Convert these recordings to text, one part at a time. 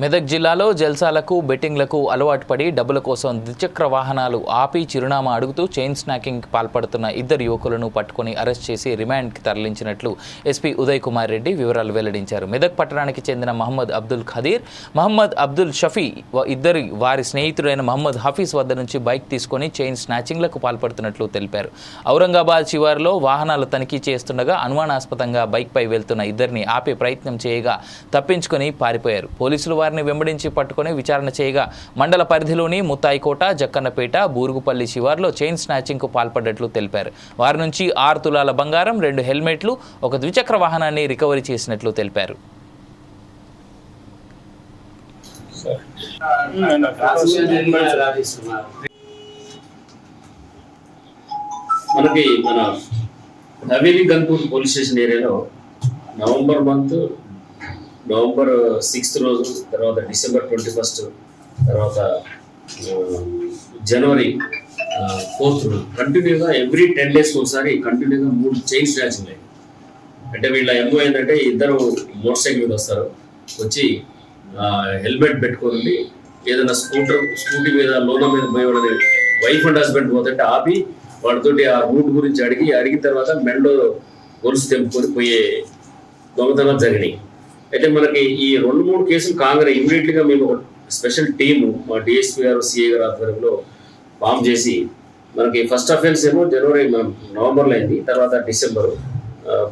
మెదక్ జిల్లాలో జల్సాలకు బెట్టింగ్లకు అలవాటు పడి డబ్బుల కోసం ద్విచక్ర వాహనాలు ఆపి చిరునామా అడుగుతూ చైన్ స్నాకింగ్కి పాల్పడుతున్న ఇద్దరు యువకులను పట్టుకొని అరెస్ట్ చేసి రిమాండ్కి తరలించినట్లు ఎస్పీ ఉదయ్ కుమార్ రెడ్డి వివరాలు వెల్లడించారు. మెదక్ పట్టణానికి చెందిన మహమ్మద్ అబ్దుల్ ఖదీర్ మహమ్మద్ అబ్దుల్ షఫీ ఇద్దరు వారి స్నేహితుడైన మహమ్మద్ హఫీజ్ వద్ద నుంచి బైక్ తీసుకొని చైన్ స్నాచింగ్లకు పాల్పడుతున్నట్లు తెలిపారు. ఔరంగాబాద్ శివారులో వాహనాలు తనిఖీ చేస్తుండగా అనుమానాస్పదంగా బైక్పై వెళ్తున్న ఇద్దరిని ఆపే ప్రయత్నం చేయగా తప్పించుకొని పారిపోయారు. పోలీసులు వారిని వెంబడించి పట్టుకుని విచారణ చేయగా మండల పరిధిలోని ముత్తాయికోట జక్కన్నపేట బూరుగుపల్లి శివార్లో చైన్ స్నాచింగ్కు పాల్పడ్డట్లు తెలిపారు. వారి నుంచి ఆరు తులాల బంగారం రెండు హెల్మెట్లు ఒక ద్విచక్ర వాహనాన్ని రికవరీ చేసినట్లు తెలిపారు. మనకి మన హవేలీ గన్పూర్ పోలీస్ స్టేషన్ ఏరియాలో నవంబర్ మంత్ నవంబర్ సిక్స్త్ రోజు తర్వాత డిసెంబర్ ట్వంటీ ఫస్ట్ తర్వాత జనవరి ఫోర్త్ కంటిన్యూగా ఎవ్రీ టెన్ డేస్కి ఒకసారి కంటిన్యూగా మూడు చైన్ స్నాచింగ్ ఉన్నాయి. అంటే వీళ్ళ ఎంఓ ఏంటంటే ఇద్దరు మోటార్ సైకిల్ మీద వస్తారు. వచ్చి హెల్మెట్ పెట్టుకొని ఏదైనా స్కూటర్ స్కూటీ మీద లోన మీద పోయి వైఫ్ అండ్ హస్బెండ్ పోతుంటే ఆపి వాడితోటి ఆ రూట్ గురించి అడిగి అడిగిన తర్వాత మెడలో గొలుసు తెంపుకొని పోయే దొంగతనాలు జరిగినాయి. అయితే మనకి ఈ రెండు మూడు కేసులు కాగానే ఇమీడియట్గా మేము స్పెషల్ టీము మా డిఎస్పీ గారు సిఏ గారు ఆధ్వర్యంలో ఫామ్ చేసి మనకి ఫస్ట్ అఫెన్స్ ఏమో జనవరి మనం నవంబర్లో అయింది తర్వాత డిసెంబర్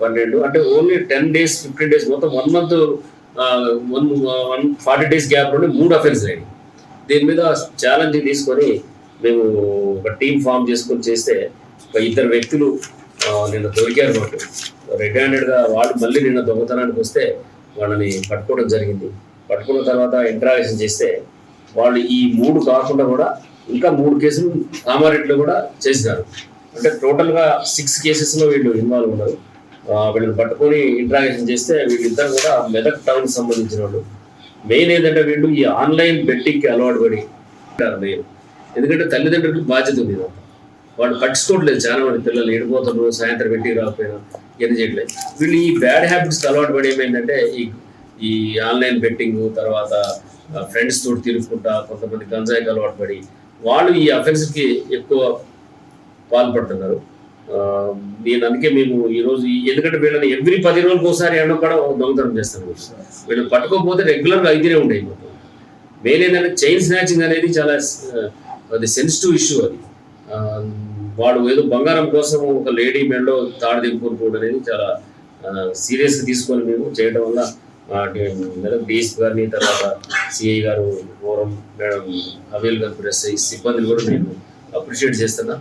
పన్నెండు. అంటే only ten days fifteen days మొత్తం one month one one forty days gap నుండి మూడు అఫెన్స్ అయ్యాయి దీని మీద ఛాలెంజ్ తీసుకొని మేము ఒక టీం ఫామ్ చేసుకొని చేస్తే ఒక ఇద్దరు వ్యక్తులు నిన్న దొరికారు మాకు. రెడ్ హ్యాండెడ్గా వాళ్ళు మళ్ళీ నిన్న దొంగతనానికి వస్తే వాళ్ళని పట్టుకోవడం జరిగింది. పట్టుకున్న తర్వాత ఇంటరాక్షన్ చేస్తే వాళ్ళు ఈ మూడు కాకుండా కూడా ఇంకా మూడు కేసులు కామారెడ్డిలో కూడా చేసినారు. అంటే టోటల్గా సిక్స్ కేసెస్లో వీళ్ళు ఇన్వాల్వ్ ఉన్నారు. వీళ్ళని పట్టుకొని ఇంట్రాగేషన్ చేస్తే వీళ్ళిద్దరు కూడా మెదక్ టౌన్ సంబంధించిన వాళ్ళు. మెయిన్ ఏంటంటే వీళ్ళు ఈ ఆన్లైన్ బెట్టింగ్కి అలవాటు పడి మెయిన్ ఎందుకంటే తల్లిదండ్రులకు బాధ్యత ఉంది వాళ్ళు పట్టించుకోవట్లేదు. చాలా మంది పిల్లలు ఎడిపోతారు సాయంత్రం పెట్టి రాకపోయినా ఏం చేయట్లేదు. వీళ్ళు ఈ బ్యాడ్ హ్యాబిట్స్కి అలవాటు పడి ఏమైందంటే ఈ ఈ ఆన్లైన్ బెట్టింగ్ తర్వాత ఫ్రెండ్స్ తోటి తిరుగుకుంటా కొంతమంది గంజాయికి అలవాటు పడి వాళ్ళు ఈ అఫెన్స్కి ఎక్కువ పాల్పడుతున్నారు. నేను అందుకే మేము ఈరోజు ఈ- ఎందుకంటే వీళ్ళని ఎవ్రీ పది రోజులకు ఒకసారి ఏమన్నా కూడా దొంగతనం చేస్తాను వీళ్ళు పట్టుకోకపోతే రెగ్యులర్గా అయితేనే ఉండేవి మొత్తం మెయిన్ ఏంటంటే చైన్ స్నాచింగ్ అనేది చాలా అది సెన్సిటివ్ ఇష్యూ అది. వాడు ఏదో బంగారం కోసం ఒక లేడీ మెడలో తాడు దింపుకోవడం అనేది చాలా సీరియస్గా తీసుకొని మేము చేయడం వల్ల డిఎస్పీ గారిని తర్వాత సిఐ గారు ఓరం మేడం అవేల్ గారు ప్రెస్ సిబ్బందిని కూడా నేను అప్రిషియేట్ చేస్తున్నా.